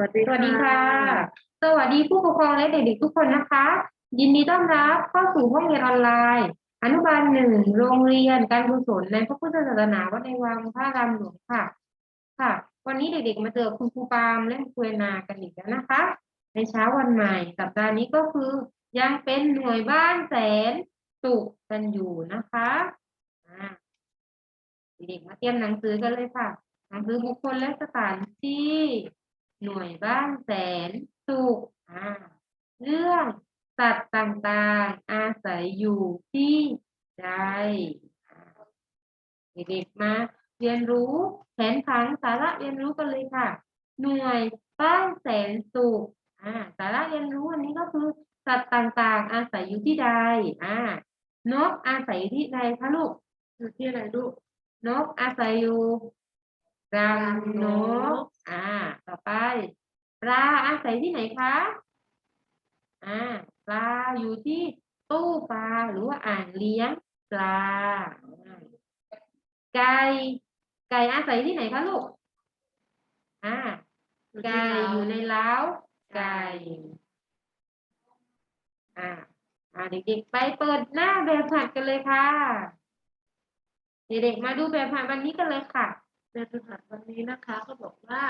วัสดีสวัสดีค่ะ สวัสดีผู้ปกครองและเด็กๆทุกคนนะคะ ยินดีต้อนรับเข้าสู่ห้องเรียนออนไลน์ อนุบาลหนึ่งโรงเรียนการกุศลในพระพุทธศาสนาวัดในวังพระรามหลวงค่ะ ค่ะ วันนี้เด็กๆมาเจอคุณครูปาล์มและคุณครูนากันอีกแล้วนะคะ ในเช้าวันใหม่สัปดาห์นี้ก็คือยังเป็นหน่วยบ้านแสนสุขกันอยู่นะคะเด็กๆมาเตรียมหนังสือกันเลยค่ะหนังสือบุคคลและสถานที่ หน่วยบ้านแสนสุขอ่าเรื่องสัตว์ต่างๆ อาศัยอยู่ที่ใดเด็กๆมาเรียนรู้แผนผังสาระเรียนรู้กันเลยค่ะ หน่วยบ้านแสนสุขอ่าสาระเรียนรู้อันนี้ก็คือสัตว์ต่างๆ อาศัยอยู่ที่ใดอ่านกอาศัยที่ใดคะลูกอยู่ที่อะไรลูกนกอาศัยอยู่รังนกอ่า ต่อไป ปลาอาศัยที่ไหนคะอ่าปลาอยู่ที่ตู้ปลาหรือว่าอ่างเลี้ยงปลา ไก่ไก่อาศัยที่ไหนคะลูกอ่าไก่อยู่ในเล้าไก่อ่าอ่าเด็กๆไปเปิดหน้าแบบผัดกันเลยค่ะ เด็กๆมาดูแบบผัดวันนี้กันเลยค่ะในประหัสวันนี้นะคะ ก็บอกว่า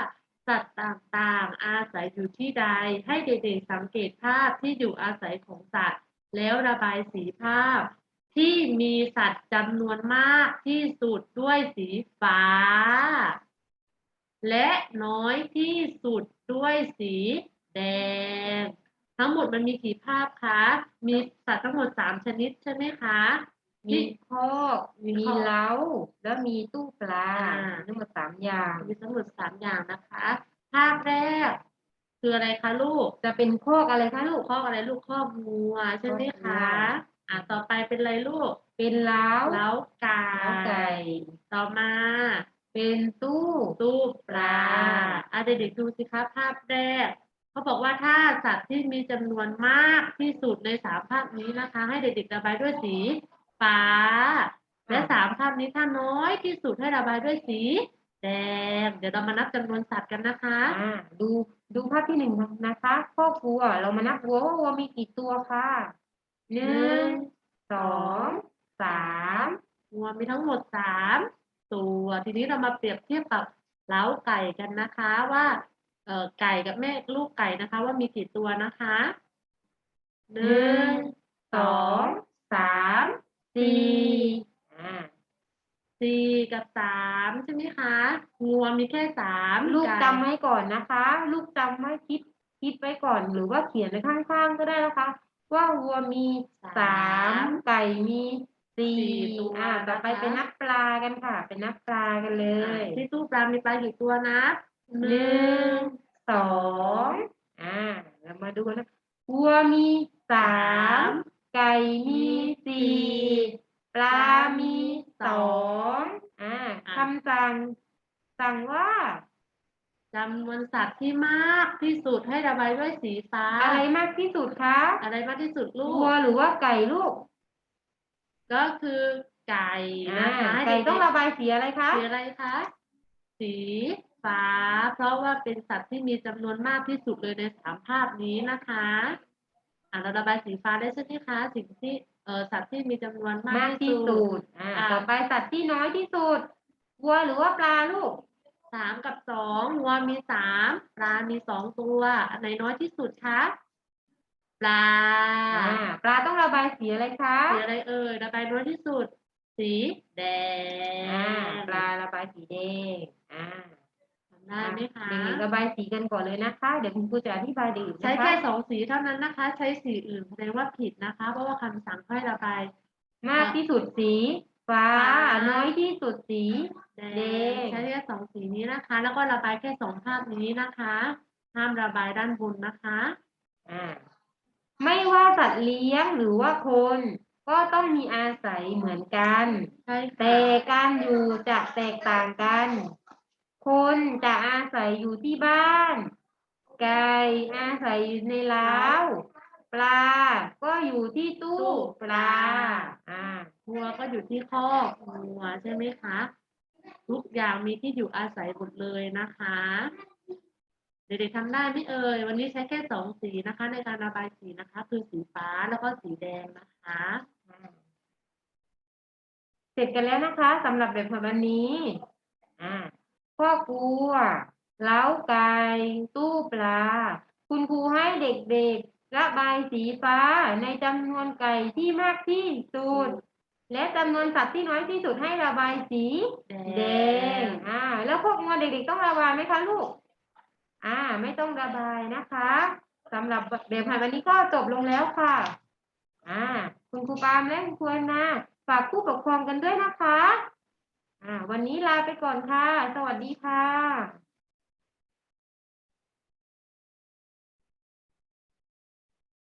สัตว์ต่างๆ อาศัยอยู่ที่ใด ให้เด็กๆสังเกตภาพที่อยู่อาศัยของสัตว์ แล้วระบายสีภาพ ที่มีสัตว์จำนวนมากที่สุดด้วยสีฟ้า และน้อยที่สุดด้วยสีแดง ทั้งหมดมันมีกี่ภาพคะ มีสัตว์ทั้งหมดสามชนิดใช่ไหมคะ มีคอกมีมีคอกเล้า แล้วมีตู้ปลาอ่า ทั้งหมดสามอย่างมีทั้งหมดสามอย่างนะคะ ภาพแรก คืออะไรคะลูก จะเป็นคอกอะไรคะลูกคอกอะไรลูกคอกงัวใช่ไหมคอกงัคะ ว อะต่อไปเป็นอะไรลูกเป็นเล้าเล้าไก่เล้าไก่ต่อมาเป็นตู้ตู้ปลาปลาอะเด็กๆดูสิคะภาพแรกเขาบอกว่าถ้าสัตว์ที่มีจำนวนมากที่สุดในสามภาพนี้นะคะ ให้เด็กๆระบายด้วยสี ฟ้า และสามภาพนี้ถ้าน้อยที่สุดให้ระบายด้วยสีแดง เดี๋ยวเรามานับจำนวนสัตว์กันนะคะ อ่าดูดูภาพที่หนึ่งนะคะคอกวัวเรามานับวัวว่าวัวมีกี่ตัวค่ะหนึ่งสองสามวัวมีทั้งหมดสามตัว ทีนี้เรามาเปรียบเทียบกับเล้าไก่กันนะคะว่าเอ่อไก่กับแม่ลูกไก่นะคะ ว่ามีกี่ตัวนะคะหหนึ่นึ่งงสองสาม สี่อ่าสี่กับสามใช่ไหมคะ งัวมีแค่สามลูกไก่จำไว้ก่อนนะคะ ลูกจำไว้คิดคิดไว้ก่อนหรือว่าเขียนไว้ข้างๆก็ได้นะคะ ว่าวัวมีสามไก่มีสี่ตัวอ่าต่อไปนะคะเป็นนับปลากันค่ะ เป็นนับปลากันเลอะยที่ตู้ปลามีปลากี่ตัวนะหนึ่งสองอ่าเรามาดูกันนะวัวมีสาม ไก่มีสี่ปลา มีสองอ่าคำสั่ง สั่งว่าจำนวนสัตว์ที่มากที่สุดให้ระบายด้วยสีฟ้า อะไรมากที่สุดคะอะไรมากที่สุดลูวัวกหรือว่าไก่ลูก ก็คือไก่อ่านะคะให้ไก่เด็ๆต้องระบายสีอะไรคะสีอะไรคะสีฟ้า เพราะว่าเป็นสัตว์ที่มีจำนวนมากที่สุดเลยในสามภาพนี้นะคะ อ่าเราระบายสีฟ้าได้ใช่ไหมคะสิ่งที่เออสัตว์ที่มีจำนวนมามากกที่ที่สุสุดดอ่าอ่าต่อไปสัตว์ที่น้อยที่สุดวัวหรือว่าปลาลูกสามกับสองวัวมีสามปลา มีสองตัว อันไหนน้อยที่สุดคะปลา อ่าปลาต้องระบายสีอะไรคะสีอะไรเอ่ยระบายน้อยที่สุด สีแดอ่างปลาระบายสีแดงอ่าทำ ได้ไหมคะเด็กๆระบายสีกันก่อนเลยนะคะ เดี๋ยวคุณครูจะอธิบายเด็กๆใช้นะคะแค่สองสีเท่านั้นนะคะ ใช้สีอื่นแสดงว่าผิดนะคะ เพราะว่าคำสั่งให้ระบาย มากที่สุดสี ฟ้าฟ้าน้อยที่สุดสีแดแดงงใช้แค่สองสีนี้นะคะ แล้วก็ระบายแค่สองภาพนี้นะคะ ห้ามระบายด้านบนนะคะอ่าไม่ว่าสัตว์เลี้ยงหรือว่าคน ก็ต้องมีอาศัยเหมือนกันใช่แต่ค่ะการอยู่จะแตกต่างกัน คนจะอาศัยอยู่ที่บ้าน ไก่อาศัยอยู่ในเล้าปลา ก็อยู่ที่ตู้ปลา อ่าวัวก็อยู่ที่คอกวัวใช่ไหมคะ ทุกอย่างมีที่อยู่อาศัยหมดเลยนะคะ เด็กๆทำได้ไหมเอ่ย วันนี้ใช้แค่สองสีนะคะ ในการระบายสีนะคะ คือสีฟ้าแล้วก็สีแดงนะคะ เสร็จกันแล้วนะคะสำหรับแบบวันนี้ พ่อครัวเล้าไก่ตู้ปลา คุณครูให้เด็กๆ ระบายสีฟ้าในจำนวนไก่ที่มากที่สุด และจำนวนสัตว์ที่น้อยที่สุดให้ระบายสีแดแดงอ่า แล้วพวกงวเด็กๆต้องระบายไหมคะลูก อ่า ไม่ต้องระบายนะคะสำหรับแบบผ่านวันนี้ก็จบลงแล้วค่ะ อ่า คุณครูปามและคุณครูแอนนาฝากผู้ปกครองกันด้วยนะคะ อ่า วันนี้ลาไปก่อนค่ะ สวัสดีค่ะ